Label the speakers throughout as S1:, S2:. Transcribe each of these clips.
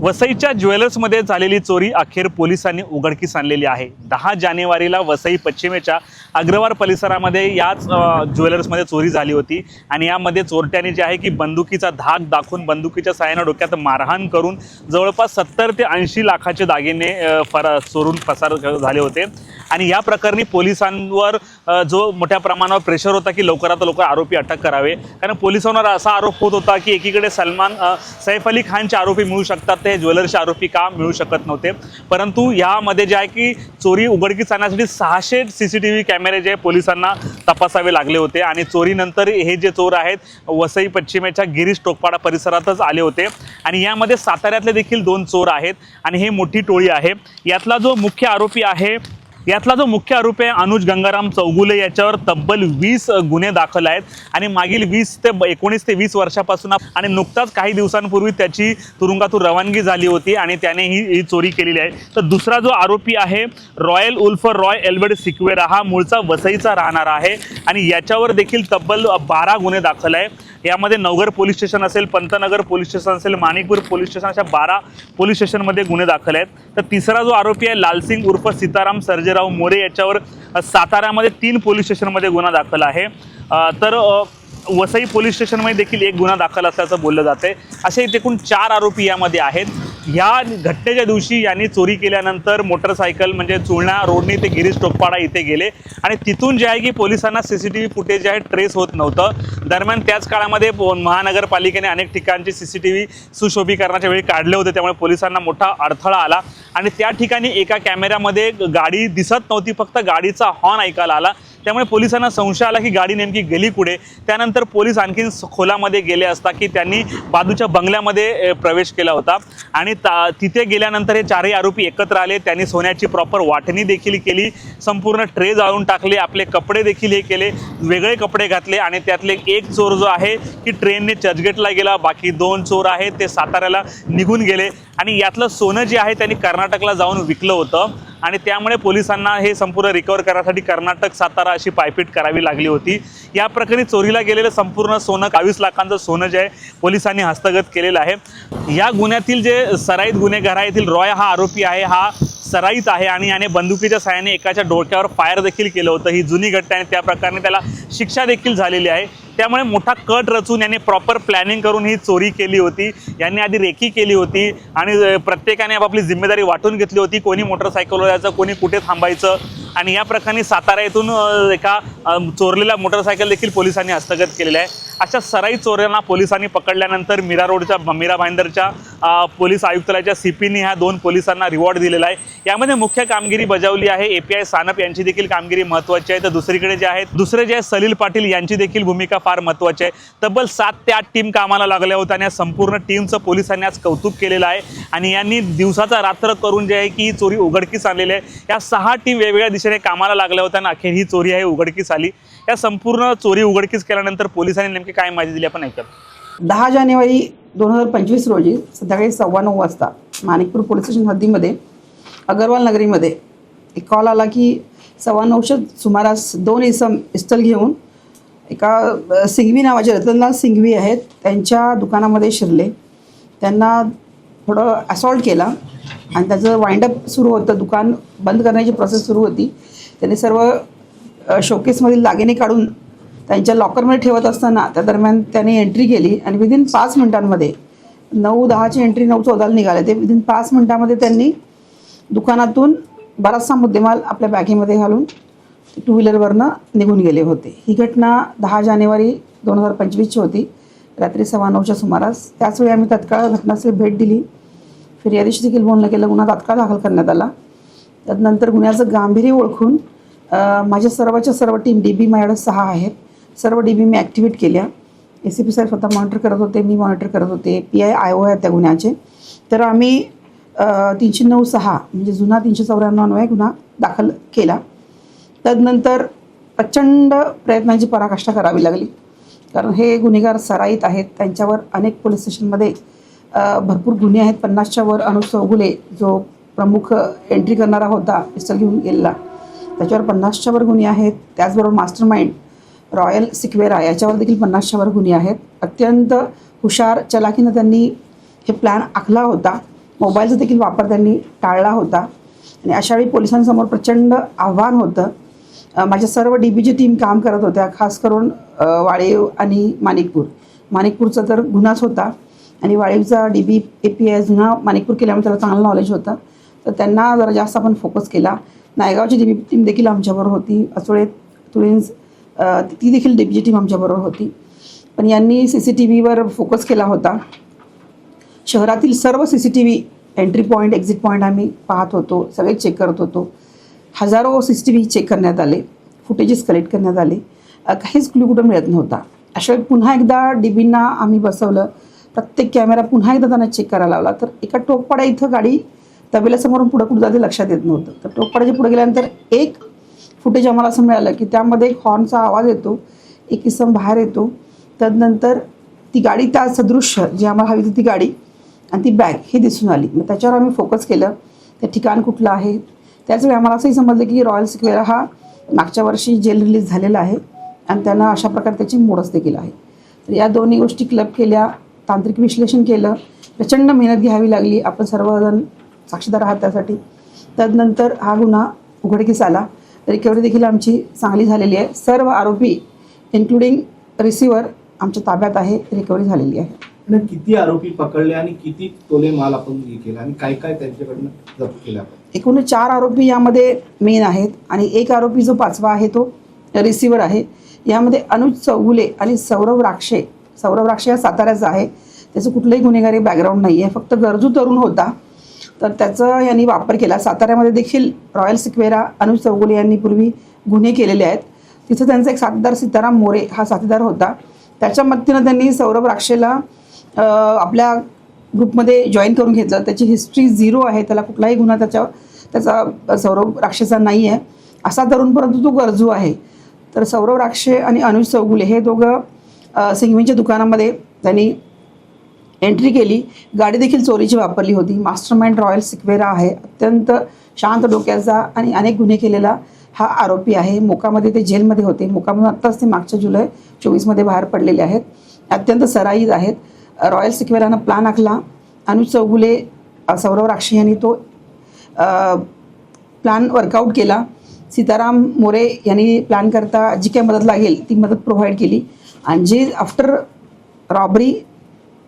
S1: वसईच्या ज्वेलर्समध्ये झालेली चोरी अखेर पोलिसांनी उघडकीस आणलेली आहे. दहा जानेवारीला वसई पश्चिमेच्या अग्रवार परिसरामध्ये याच ज्वेलर्समध्ये चोरी झाली होती. आणि यामध्ये चोरट्याने जे आहे की बंदुकीचा धाक दाखवून बंदुकीच्या साहाय्यानं डोक्यात मारहाण करून जवळपास सत्तर ते ऐंशी लाखाचे दागिने फरा चोरून पसार झाले होते. आणि या प्रकरणी पोलिसांवर जो मोठ्या प्रमाणावर प्रेशर होता की लवकरात लवकर आरोपी अटक करावे. कारण पोलिसांवर असा आरोप होत होता की एकीकडे सलमान सैफ अली खानचे आरोपी मिळू शकतात ते ज्वेलर्सचे आरोपी का मिळू शकत नव्हते? परंतु यामध्ये जे आहे की चोरी उघडकीस आणण्यासाठी सहाशे सी सी टी व्ही कॅमेरे जे पोलिसांना तपासावे लागले होते आणि चोरीनंतर हे जे चोर आहेत वसई पश्चिमेच्या गिरीश टोकपाडा परिसरातच आले होते. आणि यामध्ये साताऱ्यातले देखील दोन चोर आहेत आणि हे मोठी टोळी आहे. यातला जो मुख्य आरोपी आहे यातला जो मुख्य आरोपी आहे अनुज गंगाराम चौगुले याच्यावर तब्बल वीस गुन्हे दाखल आहेत. आणि मागील वीस ते एकोणीस ते वीस वर्षापासून आणि नुकताच काही दिवसांपूर्वी त्याची तुरुंगातून रवानगी झाली होती आणि त्याने ही ही चोरी केलेली आहे. तर दुसरा जो आरोपी आहे रॉयल उल्फ रॉय एल्बर्ट सिक्वेरा हा मूळचा वसईचा राहणारा आहे. आणि याच्यावर देखील तब्बल बारा गुन्हे दाखल आहे. यामध्ये नवघर पोलीस स्टेशन असेल पंतनगर पोलीस स्टेशन असेल माणिकपूर पोलीस स्टेशन अशा बारा पोलीस स्टेशनमध्ये गुन्हे दाखल आहेत. तर तिसरा जो आरोपी आहे लालसिंग उर्फ सीताराम सर्जेराव मोरे याच्यावर साताऱ्यामध्ये तीन पोलीस स्टेशनमध्ये गुन्हा दाखल आहे. तर वसई पोलीस स्टेशनमध्ये देखील एक गुन्हा दाखल असल्याचं बोललं जाते असे एकूण चार आरोपी यामध्ये आहेत. या घटनेच्या दिवशी यांनी चोरी केल्यानंतर मोटरसायकल म्हणजे चुळणा रोडने ते गिरीश टोकपाडा इथे गेले. आणि तिथून जे आहे की पोलिसांना C C T V footage जे आहे ट्रेस होत नव्हतं. दरम्यान त्याच काळामध्ये पो- महानगरपालिकेने अनेक ठिकाणचे सी सी टी व्ही सुशोभीकरणाच्या वेळी काढले होते. त्यामुळे पोलिसांना मोठा अडथळा आला. आणि त्या ठिकाणी एका कॅमेऱ्यामध्ये गाडी दिसत नव्हती. फक्त गाडीचा हॉर्न ऐकायला आला. त्यामुळे पोलिसांना संशय आला की गाडी नेमकी गेली कुठे? त्यानंतर पोलीस आणखीन खोलामध्ये गेले असता की त्यांनी बाजूच्या बंगल्यामध्ये प्रवेश केला होता. आणि ता तिथे गेल्यानंतर हे चारही आरोपी एकत्र आले. त्यांनी सोन्याची प्रॉपर वाटणी देखील केली. संपूर्ण ट्रे जाळून टाकले. आपले कपडे देखील हे केले. वेगळे कपडे घातले. आणि त्यातले एक चोर जो आहे की ट्रेनने चर्चगेटला गेला. बाकी दोन चोर आहेत ते साताऱ्याला निघून गेले. आणि यातलं सोनं जे आहे त्यांनी कर्नाटकला जाऊन विकलं होतं. आणि त्यामुळे पोलिसांना हे संपूर्ण रिकवर करण्यासाठी कर्नाटक सातारा अशी पायपीट करावी लागली होती. या प्रकरणी चोरीला गेलेलं संपूर्ण सोनं बावीस लाखांचं सोनं जे आहे पोलिसांनी हस्तगत केलेलं आहे. या गुन्ह्यातील जे सराईत गुन्हेगार येथील रॉय हा आरोपी आहे हा सराईत आहे आणि याने बंदुकीच्या सहाय्याने एकाच्या डोक्यावर फायर देखील केलं होतं. ही जुनी घटना आहे त्या प्रकारे त्याला शिक्षा देखील झालेली आहे. त्यामुळे मोठा कट रचून यांनी प्रॉपर प्लॅनिंग करून ही चोरी केली होती. यांनी आधी रेकी केली होती आणि प्रत्येकाने आपापली जिम्मेदारी वाटून घेतली होती. कोणी मोटरसायकलवर जायचं कोणी कुठे थांबायचं आणि या प्रकरणी सातारा येथून एका चोरलेल्या चोरलेला मोटरसायकल देखील पोलिसांनी हस्तगत केलेलं आहे. अशा सराई चोऱ्यांना पोलिसांनी पकडल्यानंतर मीरा रोडच्या मीरा भाईंदरच्या पोलीस आयुक्तालयाच्या सी पीने ह्या दोन पोलिसांना रिवॉर्ड दिलेला आहे. यामध्ये मुख्य कामगिरी बजावली आहे. ए पी आय सानप यांची देखील कामगिरी महत्त्वाची आहे. तर दुसरीकडे जे आहेत दुसरे जे आहेत सलील पाटील यांची देखील भूमिका फार महत्त्वाचे आहे. तब्बल सात ते आठ टीम कामाला लागल्या होत्या आणि या संपूर्ण टीमचं पोलिसांनी आज कौतुक केलेलं आहे. आणि यांनी दिवसाचा रात्र करून जे आहे की ही चोरी उघडकीस आणलेली आहे. या सहा टीम वेगवेगळ्या दिशेने कामाला लागल्या होत्या आणि अखेर ही चोरी आहे उघडकीस आली. या संपूर्ण चोरी उघडकीस केल्यानंतर पोलिसांनी नेमकी काय माहिती दिली आपण ऐकत
S2: दहा जानेवारी दोन हजार पंचवीस रोजी संध्याकाळी सव्वा नऊ वाजता माणिकपूर पोलीस स्टेशन हद्दीमध्ये अगरवाल नगरीमध्ये एक कॉल आला की सव्वा नऊशे सुमारास दोन इसम पिस्टल घेऊन एका सिंघवी नावाचे रतनलाल सिंघवी आहेत. त्यांच्या दुकानामध्ये शिरले. त्यांना थोडं असॉल्ट केला. आणि त्याचं वाइंडअप सुरू होतं. दुकान बंद करण्याची प्रोसेस सुरू होती. त्यांनी सर्व शोकेसमधील दागिने काढून त्यांच्या लॉकरमध्ये ठेवत असताना त्या दरम्यान त्याने एंट्री केली. आणि विदिन पाच मिनिटांमध्ये नऊ दहाची एंट्री नऊ चौदाला निघाले. ते विदिन पाच मिनिटामध्ये त्यांनी दुकानातून बराचसा मुद्देमाल आपल्या बॅगेमध्ये घालून टू व्हीलरवरनं निघून गेले होते. ही घटना दहा जानेवारी दोन हजार पंचवीसची होती. रात्री सव्वा नऊच्या सुमारास. त्याचवेळी आम्ही तत्काळ घटनास्थळी भेट दिली. फिर्यादीशी देखील बोलणं केलं. गुन्हा तात्काळ दाखल करण्यात आला. त्यानंतर गुन्ह्याचं गांभीर्य ओळखून माझ्या सर्वच्या सर्व टीम डी बी माझ्याकडे सहा आहेत. सर्व डी बी मी ॲक्टिवेट केल्या. ए सी पी साहेब स्वतः मॉनिटर करत होते. मी मॉनिटर करत होते. पी आय आय ओ आहेत त्या गुन्ह्याचे. तर आम्ही तीनशे नऊ सहा म्हणजे जुना तीनशे चौऱ्याण्णव अन्वये गुन्हा दाखल केला. तदनंतर प्रचंड प्रयत्नांची पराकाष्ठा करावी लागली. कारण हे गुन्हेगार सराईत आहेत. त्यांच्यावर अनेक पोलीस स्टेशनमध्ये भरपूर गुन्हे आहेत. पन्नासच्या वर अनुज चौगुले जो प्रमुख एंट्री करणारा होता पिस्टल घेऊन गेलेला. त्याच्यावर पन्नासच्या वर गुन्हे आहेत. त्याचबरोबर मास्टर माइंड रॉयल सिक्वेरा याच्यावर देखील पन्नासच्या वर गुन्हे आहेत. अत्यंत हुशार चलाखीनं त्यांनी हे प्लॅन आखला होता. मोबाईलचा देखील वापर त्यांनी टाळला होता. आणि अशावेळी पोलिसांसमोर प्रचंड आव्हान होतं. माझ्या सर्व डी बीची टीम काम करत होत्या खास करून वाळेव वाळीव आणि माणिकपूर. माणिकपूरचा तर गुन्हाच होता आणि वाळीवचा D B A P S गुन्हा माणिकपूर केल्यामुळे त्याला चांगलं नॉलेज होतं. तर त्यांना जरा जास्त आपण फोकस केला. नायगावची डी बी टीम देखील आमच्याबरोबर होती. असोळे तुळींज ती देखील डी बीची टीम आमच्याबरोबर होती. पण यांनी सी सी टी व्हीवर फोकस केला होता. शहरातील सर्व C C T V entry point exit point आम्ही पाहत होतो. सगळे चेक करत होतो. हजारो C C T V check करण्यात आले. फुटेजेस कलेक्ट करण्यात आले. काहीच क्लू कुठं मिळत नव्हता. अशा पुन्हा एकदा डीबींना आम्ही बसवलं. प्रत्येक कॅमेरा पुन्हा एकदा त्यांना चेक करायला लावला. तर एका टोकपाड्या इथं गाडी तबेल्यासमोरून पुढं कुठं जाते लक्षात येत नव्हतं. तर टोकपाड्याच्या पुढे गेल्यानंतर एक फुटेज आम्हाला असं मिळालं की त्यामध्ये एक हॉर्नचा आवाज येतो. एक इसम बाहेर येतो. तदनंतर ती गाडी त्या सदृश्य जी आम्हाला हवी होती ती गाडी आणि ती बॅग ही दिसून आली. मग त्याच्यावर आम्ही फोकस केलं. ते ठिकाण कुठलं आहे? त्याचवेळी आम्हाला असंही समजलं की रॉयल सिक्वेरा हा मागच्या वर्षी जेल रिलीज झालेला आहे आणि त्यांना अशा प्रकारे त्याची मोडच देखील आहे. तर या दोन्ही गोष्टी क्लब केल्या तांत्रिक विश्लेषण केलं प्रचंड मेहनत घ्यावी लागली. आपण सर्वजण साक्षीदार आहात त्यासाठी. तदनंतर हा गुन्हा उघडकीस आला. रिकव्हरी देखील आमची चांगली झालेली आहे. सर्व आरोपी इन्क्लुडिंग रिसिव्हर आमच्या ताब्यात आहे. रिकव्हरी झालेली आहे.
S3: आणि किती आरोपी पकडले आणि किती तोले माल आपण हे केला आणि काय काय त्यांच्याकडनं जप्त केला
S2: एकूण चार आरोपी यामध्ये मेन आहेत आणि एक आरोपी जो पाचवा आहे तो रिसिव्हर आहे. यामध्ये अनुज चौगुले आणि सौरभ राक्षे. सौरभ राक्षे हा साताऱ्याचा आहे. त्याचं कुठलंही गुन्हेगारी बॅकग्राऊंड नाही आहे फक्त गरजू तरुण होता. तर त्याचा यांनी वापर केला. साताऱ्यामध्ये देखील रॉयल सिक्वेरा अनुज चौगुले यांनी पूर्वी गुन्हे केलेले आहेत. तिथं त्यांचा एक साथीदार सीताराम मोरे हा साथीदार होता. त्याच्या मदतीनं त्यांनी सौरभ राक्षेला आपल्या ग्रुपमध्ये जॉईन करून घेतलं त्याची हिस्ट्री झिरो आहे. त्याला कुठलाही गुन्हा त्याच्या त्याचा सौरभ राक्षेचा नाही आहे असा तरुण परंतु तो गरजू आहे. तर सौरभ राक्षे आणि अनुज चौगुले हे दोघं सिंगवींच्या दुकानामध्ये त्यांनी एंट्री केली. गाडी देखील चोरीची वापरली होती. मास्टर माइंड रॉयल सिक्वेरा आहे. अत्यंत शांत डोक्याचा आणि अनेक गुन्हे केलेला हा आरोपी आहे. मोकामध्ये ते जेलमध्ये होते. मोकामधून आत्ताच ते मागच्या जुलै चोवीसमध्ये बाहेर पडलेले आहेत. अत्यंत सराईज आहेत. रॉयल सिक्वेरानं प्लान आखला. अनुज चौगुले सौरव राक्षी राक्षे यांनी तो प्लॅन वर्कआउट केला. सीताराम मोरे यांनी प्लॅन करता जी काही मदत लागेल ती मदत प्रोव्हाइड केली. आणि जे आफ्टर रॉबरी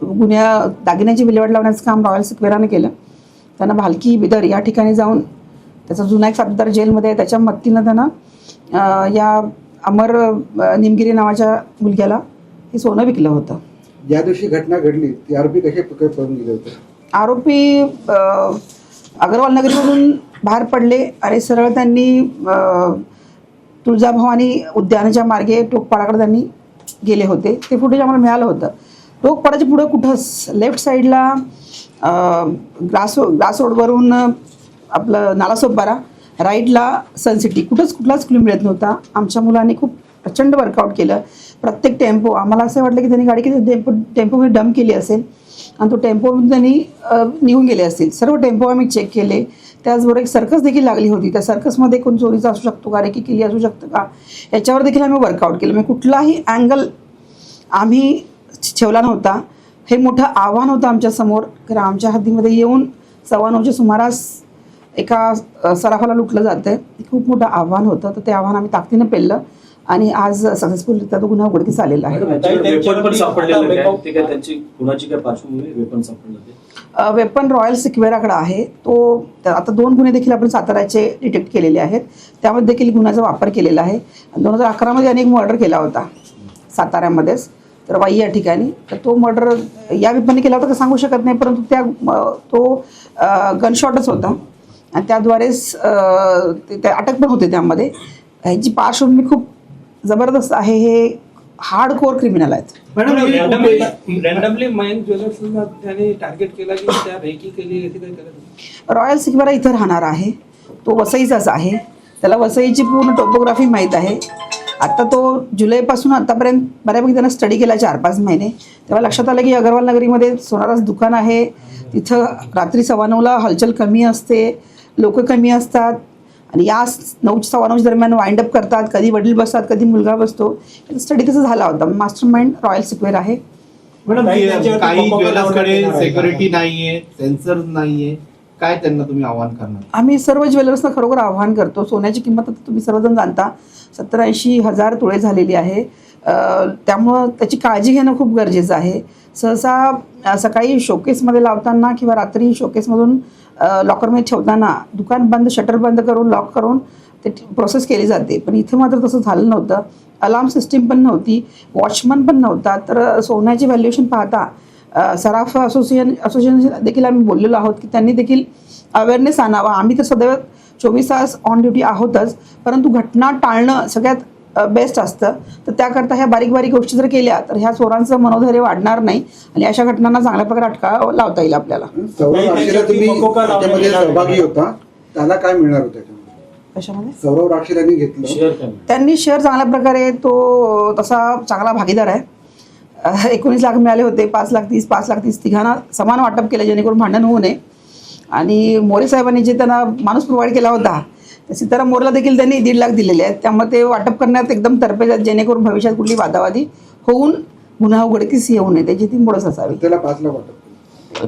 S2: गुन्ह्या दागिन्याची विल्हेवाट लावण्याचं काम रॉयल सिक्वेरानं केलं. त्यांना भालकी बिदर या ठिकाणी जाऊन त्याचा जुना एक सातदार जेलमध्ये आहे त्याच्या मदतीनं त्यांना या अमर निमगिरी नावाच्या मुलग्याला हे सोनं विकलं होतं.
S4: ज्या दिवशी घटना घडली ती आरोपी कसे पकड पळून गेले होते?
S2: आरोपी अ, अग्रवाल नगरीमधून बाहेर पडले आणि सरळ त्यांनी तुळजाभवानी उद्यानाच्या मार्गे टोकपाडाकडे त्यांनी गेले होते. ते फुटेज आम्हाला मिळालं होतं. टोकपाडाच्या पुढं कुठंच लेफ्ट साईडला ग्रास ग्रास रोडवरून आपलं नालासोपारा राईटला सनसिटी कुठंच कुठलाच क्लू मिळत नव्हता. आमच्या मुलांनी खूप प्रचंड वर्कआउट केलं. प्रत्येक टेम्पो आम्हाला असं वाटलं की त्यांनी गाडी किती टेम्पो टेम्पोमध्ये डंप केली असेल. आणि तो टेम्पो त्यांनी निघून गेले असतील. सर्व टेम्पो आम्ही चेक केले. त्याचबरोबर एक सर्कस देखील लागली होती. त्या सर्कसमध्ये कोण चोरीचा असू शकतो का? रेकी केली असू शकतं का? याच्यावर देखील आम्ही वर्कआउट केलं. म्हणजे कुठलाही अँगल आम्ही ठेवला नव्हता. हे मोठं आव्हान होतं आमच्यासमोर कारण आमच्या हद्दीमध्ये येऊन सव्वा नऊच्या सुमारास एका सराफाला लुटलं जातं आहे खूप मोठं आव्हान होतं. तर ते आव्हान आम्ही ताकदीनं पेललं. आणि आज सक्सेसफुल तो गुन्हा उघडकीस आलेला आहे.
S5: वेपन पण सापडलेलं काय ते काय त्यांची कुणाची काय पार्श्वभूमी वेपन सापडलं ते
S2: वेपन रॉयल सिक्वेराकडे आहे. तो तर आता दोन गुन्हे देखील आपण साताऱ्याचे डिटेक्ट केलेले आहेत. त्यामध्ये देखील गुन्ह्याचा वापर केलेला आहे. दोन हजार अकरामध्ये अनेक मर्डर केला होता साताऱ्यामध्येच. तर वाई या ठिकाणी. तर तो मर्डर या विपणी केला होता का सांगू शकत नाही परंतु त्या तो गनशॉटच होता. आणि त्याद्वारेच ते अटक पण होते त्यामध्ये. ह्याची पार्श्वभूमी खूप जबरदस्त आहे हे हार्ड कोर क्रिमिनल आहेत
S3: मॅडम कुठे-
S6: रॅन्डमली माइंड ज्वेलर्सना त्याने टार्गेट केला की त्या रेकी केली याची काय करत
S2: रॉयल सिक्वेरा इथं राहणार आहे. तो वसईचाच आहे. त्याला वसईची पूर्ण टोपोग्राफी माहीत आहे. आता तो जुलैपासून आतापर्यंत बऱ्यापैकी त्यानं स्टडी केला चार पाच महिने. तेव्हा लक्षात आलं की अगरवाल नगरीमध्ये सोनाराचं दुकान आहे. तिथं रात्री सव्वा नऊला हलचल कमी असते. लोक कमी असतात. आणि या नऊ सव्वा नऊ दरम्यान वाइंड अप करतात कधी वडील बसतात कधी मुलगा बसतो. स्टडी तसं झाला होता? मास्टर माइंड रॉयल सिक्वेअर आहे
S6: काही
S3: ज्वेलर्सकडे? सिक्युरिटी नाहीये सेन्सर नाहीये. काय त्यांना तुम्ही आव्हान करणार?
S2: आम्ही सर्व ज्वेलर्सना खरोखर आव्हान करतो. सोन्याची किंमत आता तुम्ही सर्वजण जाणता. सत्तर ऐंशी हजार तुळे झालेली आहे. त्यामुळं त्याची काळजी घेणं खूप गरजेचं आहे. सहसा सकाळी शोकेसमध्ये लावताना किंवा रात्री शोकेसमधून लॉकरमध्ये ठेवताना दुकान बंद शटर बंद करून लॉक करून ते प्रोसेस केली जाते. पण इथं मात्र तसं झालं नव्हतं. अलार्म सिस्टीम पण नव्हती. वॉचमन पण नव्हता. तर सोन्याची व्हॅल्युएशन पाहता सराफ असोसिएशन असोसिएशन देखील आम्ही बोललेलो आहोत की त्यांनी देखील अवेअरनेस आणावा. आम्ही तर सदैव चोवीस तास ऑन ड्युटी आहोतच. परंतु घटना टाळणं सगळ्यात बेस्ट असतं. तर त्याकरता ह्या बारीक बारीक गोष्टी जर केल्या तर ह्या चोरांचं मनोधैर्य वाढणार नाही आणि अशा घटनांना चांगल्या प्रकारे अटकाव लावता येईल आपल्याला.
S4: सौरव तुम्ही त्याच्यामध्ये सहभागी. होता. त्याला काय मिळणार होतं त्याच्यामध्ये?
S2: कशामध्ये?
S4: सौरव यांनी घेतलं.
S2: त्यांनी शेअर चांगल्या प्रकारे तो तसा चांगला भागीदार आहे. एकोणीस लाख मिळाले होते पाच लाख तीस पाच लाख तीस तिघांना समान वाटप केलं जेणेकरून भांडण होऊ नये. आणि मोरे साहेबांनी जे त्यांना माणूस प्रोव्हाइड केला होता सीताराम मोरला देखील त्यांनी दीड लाख दिलेले आहेत. त्यामुळे ते वाटप करण्यात एकदम तर्फे आहेत जेणेकरून भविष्यात कुठली वादावादी होऊन गुन्हा उघडकीस येऊ नये. त्याची ती मुळच असावी.
S4: त्याला पाच लाख वाटप.